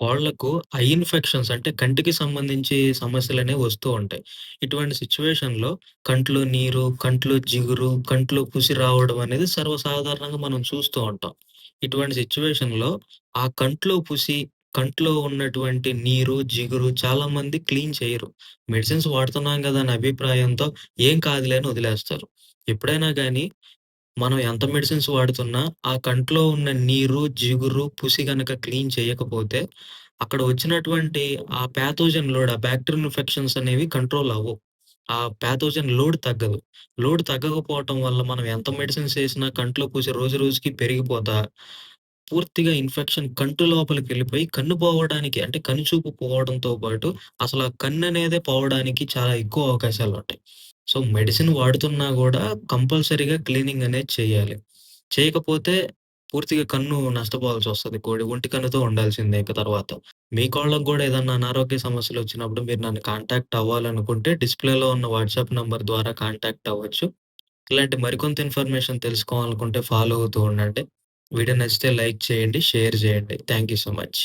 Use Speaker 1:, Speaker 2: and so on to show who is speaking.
Speaker 1: వాళ్ళకు I infections అంటే కంటికి సంబంధించి సమస్యలనేవి వస్తూ ఉంటాయి. ఇటువంటి సిట్యుయేషన్‌లో కంట్లో నీరు, కంట్లో జిగురు, కంట్లో పుసి రావడం అనేది సర్వసాధారణంగా మనం చూస్తూ ఉంటాం. ఇటువంటి సిట్యుయేషన్‌లో ఆ కంట్లో పుసి, కంట్లో ఉన్నటువంటి నీరు, జిగురు చాలామంది క్లీన్ చేయరు. మెడిసిన్స్ వాడుతున్నాం గదా! అనే అభిప్రాయంతో ఏం కాదులే అని వదిలేస్తారు. ఎప్పుడైనా గాని మనం ఎంత మెడిసిన్స్ వాడుతున్నా ఆ కంట్లో ఉన్న నీరు, జిగురు, పుసి గనక క్లీన్ చేయకపోతే అక్కడ వచ్చినటువంటి ఆ పాథోజన్ లోడ్, ఆ బాక్టీరియల్ ఇన్ఫెక్షన్స్ అనేవి కంట్రోల్ అవ్వవు. ఆ పాథోజన్ లోడ్ తగ్గదు. లోడ్ తగ్గకపోవటం వల్ల మనం ఎంత మెడిసిన్స్ ఏసినా కంట్లో పూసి రోజు రోజుకి పెరిగిపోతా, పూర్తిగా ఇన్ఫెక్షన్ కంటి లోపలికెళ్ళిపోయి కన్ను పోవడానికి అంటే కనుచూపు పోవడంతో పాటు అసల కన్ననేదే పోవడానికి చాలా ఎక్కువ అవకాశాలుంటాయి. సో, మెడిసిన్ వాడుతున్నా గూడా కంపల్సరీగా క్లీనింగ్ అనేది చేయాలి. చేయకపోతే పూర్తిగా కన్ను నష్టపోవాల్సొస్తది. కోడి ఒంటి కన్నుతో ఉండాల్సిందే ఇక తర్వాత. మీ కోళ్ళకి గూడా ఏదన్నా అనారోగ్య సమస్యలొచ్చినప్పుడు మీరు నన్ను కాంటాక్ట్ అవ్వాలనుకుంటే డిస్‌ప్లేలో ఉన్న వాట్సాప్ నంబర్ ద్వారా కాంటాక్ట్ అవ్వచ్చు. ఇలాంటి మరికొంత ఇన్ఫర్మేషన్ తెలుసుకోవాలనుకుంటే ఫాలో అవుతూ ఉండండి. వీడియో నచ్చితే లైక్ చేయండి, షేర్ జేయండి. Thank you so much.